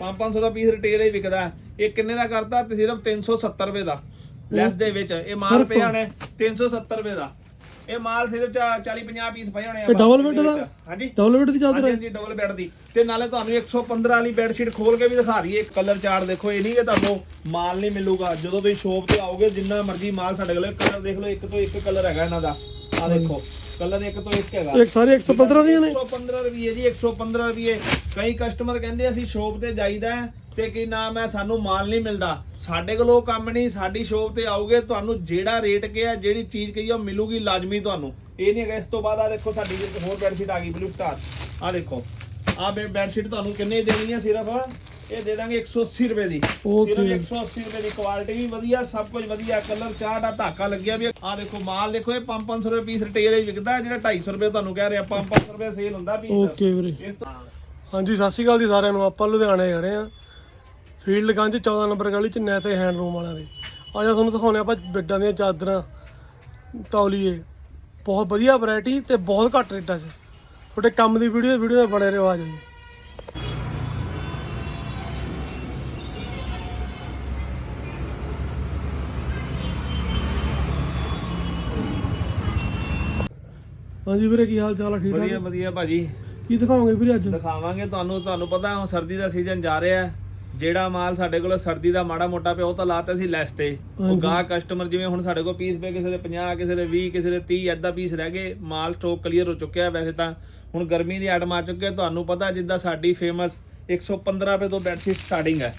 5-500 ਦਾ piece retail ਹੀ ਵਿਕਦਾ ਹੈ। ਇਹ ਕਿੰਨੇ ਦਾ ਕਰਤਾ? ਤੇ ਸਿਰਫ 370 ਰੁਪਏ ਦਾ। ਲੈਸ ਦੇ ਵਿੱਚ। ਇਹ ਮਾਲ ਸਿਰਫ? ਹੋਣੇ 370 ਰੁਪਏ ਦਾ। ਇਹ ਮਾਲ ਸਿਰਫ 40-50 ਪੀਸ ਪਏ ਹੋਣੇ ਆ ਇਹ ਬਸ double ਇਹਦੇ bed ਦਾ? ਵਿੱਚ। ਹਾਂਜੀ। ਡਬਲ ਬੈੱਡ ਦੀ ਚਾਦਰ ਹਾਂਜੀ ਹੈ? ਹਾਂਜੀ ਡਬਲ ਬੈੱਡ ਦੀ। ਤੇ ਨਾਲੇ ਤੁਹਾਨੂੰ 115 ਵਾਲੀ ਬੈੱਡ ਸ਼ੀਟ ਖੋਲ ਕੇ ਵੀ ਦਿਖਾ ਦਈਏ। ਕਲਰ ਚਾਰਟ ਦੇਖੋ ਇਹ ਨਹੀਂ ਕਿ ਤੁਹਾਨੂੰ ਮਾਲ ਨਹੀਂ ਮਿਲੂਗਾ। ਜਦੋਂ ਤੁਸੀਂ ਸ਼ੋਪ ਤੇ ਆਓਗੇ ਜਿੰਨਾ ਮਰਜ਼ੀ ਮਾਲ ਸਾਡੇ ਕੋਲ ਕਲਰ ਦੇਖ ਲਓ ਇੱਕ ਤੋਂ ਇੱਕ ਕਲਰ ਹੈਗਾ ਇਹਨਾਂ ਦਾ। ਆ ਦੇਖੋ। ਕਲਰ ਇੱਕ ਤੋਂ ਇੱਕ ਹੈਗਾ। ਇੱਕ ਸਾਰੇ 115 ਦੀਆਂ ਨੇ। 115 ਰੁਪਏ ਜੀ 115 ਰੁਪਏ ਕਈ ਕਸਟਮਰ ਕਹਿੰਦੇ ਅਸੀਂ ਸ਼ੋਪ ਤੇ ਜਾਈਦਾ ਤੇ ਕੀ ਨਾਮ ਹੈ ਸਾਨੂੰ ਮਾਲ ਨਹੀਂ ਮਿਲਦਾ। ਸਾਡੇ ਕੋਲ ਉਹ ਕੰਮ ਨਹੀਂ ਸਾਡੀ ਸ਼ੋਪ ਤੇ ਆਓਗੇ ਤੁਹਾਨੂੰ ਜਿਹੜਾ ਰੇਟ ਕਿਹਾ ਜਿਹੜੀ ਚੀਜ਼ ਕਹੀ ਉਹ ਮਿਲੂਗੀ ਲਾਜ਼ਮੀ ਤੁਹਾਨੂੰ। ਇਹ ਨਹੀਂ ਹੈਗਾ ਇਸ ਤੋਂ ਬਾਅਦ ਆ ਦੇਖੋ ਸਾਡੀ ਇੱਕ ਹੋਰ ਬੈਡਸ਼ੀਟ ਆ ਗਈ ਬਲੂ ਸਟਾਰ ਆ ਦੇਖੋ। ਆ ਬੈਡਸ਼ੀਟ ਤੁਹਾਨੂੰ ਕਿੰਨੇ ਦੀ ਦੇਣੀ ਹੈ ਸਿਰਫ? ਇਹ ਦੇ ਦਾਂਗੇ 180 ਰੁਪਏ ਦੀ. ਸਿਰਫ 180 ਰੁਪਏ ਦੀ ਕੁਆਲਿਟੀ ਵੀ ਵਧੀਆ ਸਭ ਕੁਝ ਵਧੀਆ ਕਲਰ ਚਾਰਟ ਆ ਧਾਕਾ ਲੱਗਿਆ ਵੀ ਆ। ਦੇਖੋ ਮਾਲ ਦੇਖੋ ਇਹ 5-500 ਰੁਪਏ ਪੀਸ ਰਿਟੇਲ ਵਿੱਚ ਵਿਕਦਾ ਹੈ, ਜਿਹੜਾ 250 ਰੁਪਏ ਤੁਹਾਨੂੰ ਕਹਿ ਰਿਹਾ 5-500 ਰੁਪਏ ਸੇਲ ਹੁੰਦਾ ਪੀਸ ਓਕੇ ਵੀਰੇ। ਹਾਂਜੀ ਸਤਿ ਸ਼੍ਰੀ ਅਕਾਲ ਜੀ ਸਾਰਿਆਂ ਨੂੰ। ਆਪਾਂ ਲੁਧਿਆਣੇ ਖੜੇ ਆ। ਫੀਲਡ ਗੰਜ 14 ਨੰਬਰ ਗਲੀ ਚ ਨੈਤੇ ਹੈਂਡਲੂਮ ਵਾਲਿਆਂ ਦੇ। ਅੱਜ ਤੁਹਾਨੂੰ ਦਿਖਾਉਣੇ ਆਪਾਂ ਬੈੱਡਾਂ ਦੀਆਂ ਚਾਦਰਾਂ ਤੌਲੀਏ। ਬਹੁਤ ਵਧੀਆ ਵੈਰਾਈਟੀ ਤੇ ਬਹੁਤ ਘੱਟ ਰੇਟਾਂ 'ਚ। ਤੁਹਾਡੇ ਕੰਮ ਦੀ ਵੀਡੀਓ ਵੀਡੀਓ ਨਾਲ ਬਣੇ ਰਹੋ ਆ ਜਾਓ ਜੀ। ਹਾਂਜੀ ਵੀਰੇ ਕੀ ਹਾਲ ਚਾਲ ਆ? ਠੀਕ ਵਧੀਆ ਠਾਕ ਵਧੀਆ ਭਾਜੀ। ਕੀ ਦਿਖਾਓਗੇ ਵੀਰੇ ਅੱਜ? ਦਿਖਾਵਾਂਗੇ ਤੁਹਾਨੂੰ ਤੁਹਾਨੂੰ ਪਤਾ ਹੁਣ ਸਰਦੀ ਦਾ ਸੀਜ਼ਨ ਜਾ ਰਿਹਾ ਹੈ। ਜਿਹੜਾ ਮਾਲ ਸਾਡੇ ਕੋਲ ਸਰਦੀ ਦਾ ਮਾੜਾ ਮੋਟਾ ਪਿਆ ਉਹ ਤਾਂ ਲਾਤੇ ਸੀ ਲੈਸ ਤੇ। ਉਹ। ਗਾਹ ਕਸਟਮਰ ਜਿਵੇਂ ਹੁਣ ਸਾਡੇ ਕੋਲ ਪੀਸ ਪਏ ਕਿਸੇ ਦੇ 50 ਕਿਸੇ ਦੇ 20 ਕਿਸੇ ਦੇ 30 ਐਦਾਂ ਪੀਸ ਰਹਿ ਗਏ ਮਾਲ ਸਟਾਕ ਕਲੀਅਰ ਹੋ ਚੁੱਕਿਆ ਵੈਸੇ ਤਾਂ। ਹੁਣ ਗਰਮੀ ਦੀ ਆਈਟਮ ਆ ਚੁੱਕੀ ਹੈ ਤੁਹਾਨੂੰ ਪਤਾ ਜਿੱਦਾਂ ਸਾਡੀ ਫੇਮਸ 115 ਰੁਪਏ ਤੋਂ ਬੈਡਸ਼ੀਟ ਸਟਾਰਟਿੰਗ ਹੈ।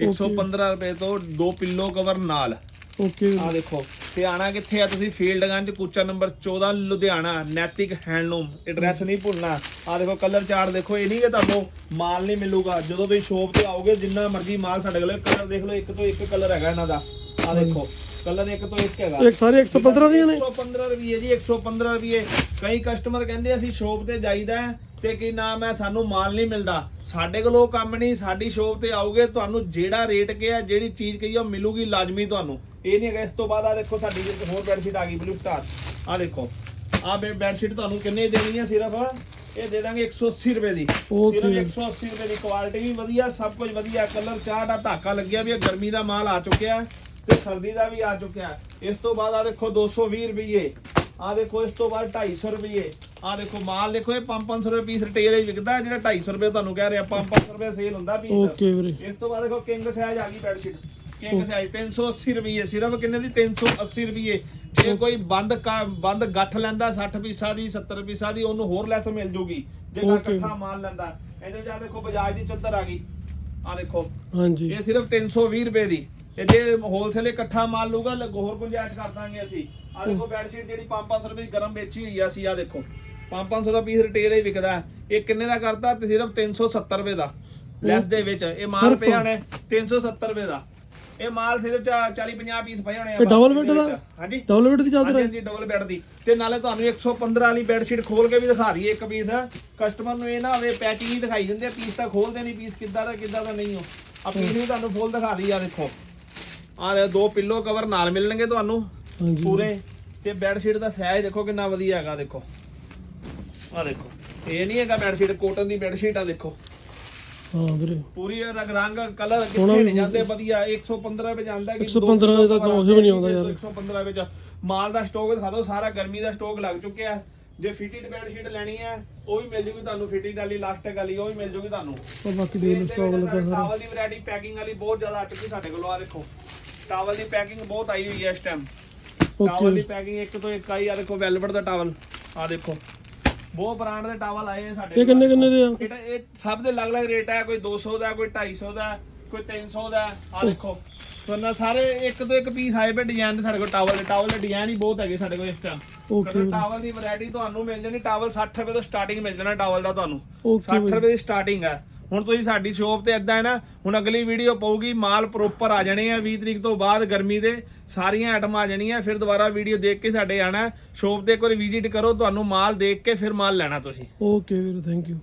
115 ਰੁਪਏ ਤੋਂ ਦੋ ਪਿੱਲੋ ਕਵਰ ਨਾਲ। ਓਕੇ ਆ ਦੇਖੋ। ਤੇ ਆਣਾ ਕਿੱਥੇ ਆ ਤੁਸੀਂ? Fieldganj ਕੁਚਾ number 14 Ludhiana. Naitik handloom address ਨਹੀਂ ਭੁੱਲਣਾ। ਆ ਦੇਖੋ ਕਲਰ ਚਾਰਟ ਦੇਖੋ ਇਹ ਨਹੀਂ ਕਿ ਤੁਹਾਨੂੰ ਮਾਲ ਨਹੀਂ ਮਿਲੂਗਾ। ਜਦੋਂ ਤੁਸੀਂ ਸ਼ੋਪ ਤੇ ਆਓਗੇ ਜਿੰਨਾ ਮਰਜ਼ੀ ਮਾਲ ਸਾਡੇ ਕੋਲ ਕਲਰ ਦੇਖ ਲਓ ਇੱਕ ਤੋਂ ਇੱਕ ਕਲਰ ਹੈਗਾ ਇਹਨਾਂ ਦਾ। ਆ ਦੇਖੋ ਕਲਰ ਇੱਕ ਤੋਂ ਇੱਕ ਹੈਗਾ। ਇੱਕ ਸਾਰੇ 115 ਦੀਆਂ ਨੇ। 115 ਰੁਪਏ ਜੀ 115 ਰੁਪਏ ਕਈ ਕਸਟਮਰ ਕਹਿੰਦੇ ਅਸੀਂ ਸ਼ੋਪ ਤੇ ਜਾਈਦਾ ਹੈ ਤੇ ਕੀ ਨਾਮ ਹੈ? ਸਾਨੂੰ ਮਾਲ ਨਹੀਂ ਮਿਲਦਾ। ਸਾਡੇ ਕੋਲ ਉਹ ਕੰਮ ਨਹੀਂ ਸਾਡੀ ਸ਼ੋਪ ਤੇ ਆਓਗੇ ਤੁਹਾਨੂੰ ਜਿਹੜਾ ਰੇਟ ਕਿਹਾ ਜਿਹੜੀ ਚੀਜ਼ ਕਹੀ ਉਹ ਮਿਲੂਗੀ ਲਾਜ਼ਮੀ ਤੁਹਾਨੂੰ। ਇਹ ਨਹੀਂ ਹੈਗਾ ਇਸ ਤੋਂ ਬਾਅਦ ਆ ਦੇਖੋ ਸਾਡੀ ਇੱਕ ਹੋਰ ਬੈਡਸ਼ੀਟ ਆ ਗਈ ਬਲੂ ਸਟਾਰ ਆ ਦੇਖੋ। ਆ ਬੈਡਸ਼ੀਟ ਤੁਹਾਨੂੰ ਕਿੰਨੇ ਦੀ ਦੇਣੀ ਹੈ ਸਿਰਫ? ਇਹ ਦੇ ਦਾਂਗੇ 180 ਰੁਪਏ ਦੀ. ਸਿਰਫ 180 ਰੁਪਏ ਦੀ ਕੁਆਲਿਟੀ ਵੀ ਵਧੀਆ ਸਭ ਕੁਝ ਵਧੀਆ। ਕਲਰ ਚਾਰਟ ਆ ਧਾਕਾ ਲੱਗਿਆ ਵੀ ਇਹ ਗਰਮੀ ਦਾ ਮਾਲ ਆ ਚੁੱਕਿਆ ਤੇ ਸਰਦੀ ਦਾ ਵੀ ਆ ਚੁੱਕਿਆ। ਇਸ ਤੋਂ ਬਾਅਦ ਆ ਦੇਖੋ 220 ਰੁਪਏ ਆ ਦੇਖੋ ਇਸ ਤੋਂ ਬਾਅਦ 250 ਰੁਪਏ ਆ ਦੇਖੋ ਮਾਲ ਦੇਖੋ ਇਹ 5-500 ਰੁਪਏ ਪੀਸ ਰਿਟੇਲ ਵਿੱਚ ਵਿਕਦਾ ਹੈ, ਜਿਹੜਾ 250 ਰੁਪਏ ਤੁਹਾਨੂੰ ਕਹਿ ਰਿਹਾ 5-500 ਰੁਪਏ ਸੇਲ ਹੁੰਦਾ ਪੀਸ ਓਕੇ ਵੀਰੇ। ਇਸ ਤੋਂ ਬਾਅਦ ਦੇਖੋ ਕਿੰਗ ਸਾਈਜ਼ ਆ ਗਈ ਬੈਡਸ਼ੀਟ ਕਿੰਗ ਸਾਈਜ਼ 380 ਰੁਪਏ ਸਿਰਫ ਕਿੰਨੇ ਦੀ? 380 ਰੁਪਏ ਜੇ ਕੋਈ ਬੰਦ ਬੰਦ ਗੱਠ ਲੈਂਦਾ 60 ਪੀਸਾਂ ਦੀ 70 ਪੀਸਾਂ ਦੀ ਉਹਨੂੰ ਹੋਰ ਲੈਸ ਮਿਲ ਜੂਗੀ। ਜੇ ਕੋਈ. ਇਕੱਠਾ ਮਾਲ ਲੈਂਦਾ ਇਹਦੇ ਵਿੱਚ ਆ ਦੇਖੋ ਬਜਾਜ ਦੀ ਚੱਦਰ ਆ ਗਈ। ਆ ਦੇਖੋ। ਹਾਂਜੀ। ਇਹ ਸਿਰਫ 320 ਰੁਪਏ ਦੀ। ਤੇ ਜੇ ਹੋਲਸੇਲ ਇਕੱਠਾ ਮਾਲ ਲੂਗਾ ਹੋਰ ਗੁੰਜਾਇਸ਼ ਕਰ ਦਾਂਗੇ ਅਸੀਂ। ਆ ਦੇਖੋ ਬੈਡਸ਼ੀਟ ਜਿਹੜੀ 5-500 ਰੁਪਏ ਦੀ ਗਰਮ ਵੇਚੀ ਹੋਈ ਆ ਅਸੀਂ ਆ ਦੇਖੋ। 5-500 ਦਾ ਪੀਸ ਰਿਟੇਲ ਹੀ ਵਿਕਦਾ। ਇਹ ਕਿੰਨੇ ਦਾ ਕਰਤਾ? ਤੇ ਸਿਰਫ 370 ਰੁਪਏ ਦਾ। ਲੈਸ ਦੇ ਵਿੱਚ। ਇਹ ਮਾਲ ਸਿਰਫ? ਪਏ ਹੋਣੇ 370 ਰੁਪਏ ਦਾ। ਇਹ ਮਾਲ ਸਿਰਫ 40-50 ਪੀਸ ਪਏ ਹੋਣੇ ਆ ਇਹ ਬਸ double ਇਹਦੇ bed ਦਾ? ਵਿੱਚ। ਹਾਂਜੀ। ਡਬਲ ਬੈੱਡ ਦੀ ਚਾਦਰ ਹਾਂਜੀ ਹੈ? ਹਾਂਜੀ ਡਬਲ ਬੈੱਡ ਦੀ। ਤੇ ਨਾਲੇ ਤੁਹਾਨੂੰ 115 ਵਾਲੀ ਬੈੱਡ ਸ਼ੀਟ ਖੋਲ ਕੇ ਵੀ ਦਿਖਾ ਦਈਏ ਇੱਕ ਪੀਸ ਕਸਟਮਰ ਨੂੰ ਇਹ ਨਾ ਹੋਵੇ ਪੈਕਿੰਗ ਹੀ ਦਿਖਾਈ ਦਿੰਦੇ ਪੀਸ ਤਾਂ ਖੋਲਦੇ ਨਹੀਂ ਪੀਸ ਕਿੱਦਾਂ ਦਾ ਕਿੱਦਾਂ ਦਾ ਨਹੀਂ ਹੋ ਆ ਪੀਸ ਵੀ ਤੁਹਾਨੂੰ ਫੁੱਲ ਦਿਖਾ ਦਈ ਆ ਦੇਖੋ। ਆ ਦੇ ਦੋ ਪਿੱਲੋ ਕਵਰ ਨਾਲ ਮਿਲਣਗੇ ਤੁਹਾਨੂੰ ਹਾਂਜੀ। ਪੂਰੇ। ਤੇ ਬੈੱਡ ਸ਼ੀਟ ਦਾ ਸਾਈਜ਼ ਦੇਖੋ ਕਿੰਨਾ ਵਧੀਆ ਹੈਗਾ ਦੇਖੋ। ਆ ਦੇਖੋ ਇਹ ਨਹੀਂ ਹੈਗਾ ਬੈੱਡ ਸ਼ੀਟ ਕੋਟਨ ਦੀ ਬੈੱਡ ਸ਼ੀਟ ਆ ਦੇਖੋ। ਹਾਂ ਵੀਰੇ। ਪੂਰੀ ਰੰਗ ਰੰਗ ਕਲਰ ਕਿੱਥੇ ਨਹੀਂ ਜਾਂਦੇ ਵਧੀਆ। 115 ਵਿੱਚ ਜਾਂਦਾ ਕਿ 115 ਦਾ ਤਾਂ ਕੁਛ ਵੀ ਨਹੀਂ ਆਉਂਦਾ ਯਾਰ। 115 ਵਿੱਚ। ਮਾਲ ਦਾ ਸਟਾਕ ਦਿਖਾ ਦਿਓ ਸਾਰਾ ਗਰਮੀ ਦਾ ਸਟਾਕ ਲੱਗ ਚੁੱਕਿਆ। ਹੈ। ਜੇ ਫਿਟਿਡ ਬੈੱਡ ਸ਼ੀਟ ਲੈਣੀ ਹੈ ਉਹ ਵੀ ਮਿਲ ਜੂਗੀ ਤੁਹਾਨੂੰ ਫਿਟਿਡ ਵਾਲੀ ਲਾਸਟਿਕ ਵਾਲੀ ਉਹ ਵੀ ਮਿਲ ਜੂਗੀ ਤੁਹਾਨੂੰ। ਉਹ ਬਾਕੀ ਦੇਖ ਲਓ ਸਟਾਕ ਲੱਗਾ ਸਾਰਾ। ਟਾਵਲ ਦੀ ਵੈਰਾਈਟੀ ਪੈਕਿੰਗ ਵਾਲੀ ਬਹੁਤ ਜ਼ਿਆਦਾ ਆ ਚੁੱਕੀ ਸਾਡੇ ਕੋਲ ਆ ਦੇਖੋ। ਟਾਵਲ ਦੀ ਪੈਕਿੰਗ ਬਹੁਤ ਆਈ ਹੋਈ ਹੈ ਇਸ ਟਾਈਮ ਟਾਵਲ ਦੀ ਪੈਕਿੰਗ ਇੱਕ ਤੋਂ ਇੱਕ ਆਈ ਆ ਦੇਖੋ ਵੈਲਵਟ ਦਾ ਟਾਵਲ ਆ ਦੇਖੋ। ਬਹੁਤ ਬ੍ਰਾਂਡ ਦੇ ਟਾਵਲ ਆਏ ਆ ਸਾਡੇ ਇਹ। ਕਿੰਨੇ ਕਿੰਨੇ ਦੇ ਆ? ਇਹ ਸਭ ਦੇ ਅਲੱਗ-ਅਲੱਗ ਰੇਟ ਹੈ ਕੋਈ 200 ਦਾ ਕੋਈ 250 ਦਾ ਕੋਈ 300 ਦਾ ਆ ਦੇਖੋ। ਤੁਹਾਨੂੰ ਸਾਰੇ ਇੱਕ ਤੋਂ ਇੱਕ ਪੀਸ ਆਏ ਪਏ ਡਿਜ਼ਾਈਨ ਦੇ ਸਾਡੇ ਕੋਲ ਟਾਵਲ ਦੇ ਟਾਵਲ ਦੇ ਡਿਜ਼ਾਈਨ ਹੀ ਬਹੁਤ ਹੈਗੇ ਸਾਡੇ ਕੋਲ ਇਸ ਟਾਈਮ ਓਕੇ ਟਾਵਲ ਦੀ ਵੈਰਾਈਟੀ ਤੁਹਾਨੂੰ ਮਿਲ ਜਾਣੀ ਟਾਵਲ 60 ਰੁਪਏ ਤੋਂ ਸਟਾਰਟਿੰਗ ਮਿਲ ਜਾਣਾ ਟਾਵਲ ਦਾ ਤੁਹਾਨੂੰ। ਓਕੇ 60 ਰੁਪਏ ਦੀ ਸਟਾਰਟਿੰਗ ਹੈ। ਹੁਣ ਤੁਸੀਂ ਸਾਡੀ ਸ਼ੋਪ ਤੇ ਇਦਾਂ ਹੈ ਨਾ ਹੁਣ ਅਗਲੀ ਵੀਡੀਓ ਪਾਉਗੀ ਮਾਲ ਪ੍ਰੋਪਰ ਆ ਜਾਣੇ ਆ 20 ਤਰੀਕ ਤੋਂ ਬਾਅਦ ਗਰਮੀ ਦੇ ਸਾਰੀਆਂ ਆਈਟਮਾਂ ਆ ਜਾਣੀਆਂ ਫਿਰ ਦੁਬਾਰਾ ਵੀਡੀਓ ਦੇਖ ਕੇ ਸਾਡੇ ਆਣਾ ਸ਼ੋਪ ਤੇ ਇੱਕ ਵਾਰੀ ਵਿਜ਼ਿਟ ਕਰੋ ਤੁਹਾਨੂੰ ਮਾਲ ਦੇਖ ਕੇ ਫਿਰ ਮਾਲ ਲੈਣਾ ਤੁਸੀਂ। ਓਕੇ ਵੀਰੇ ਥੈਂਕ ਯੂ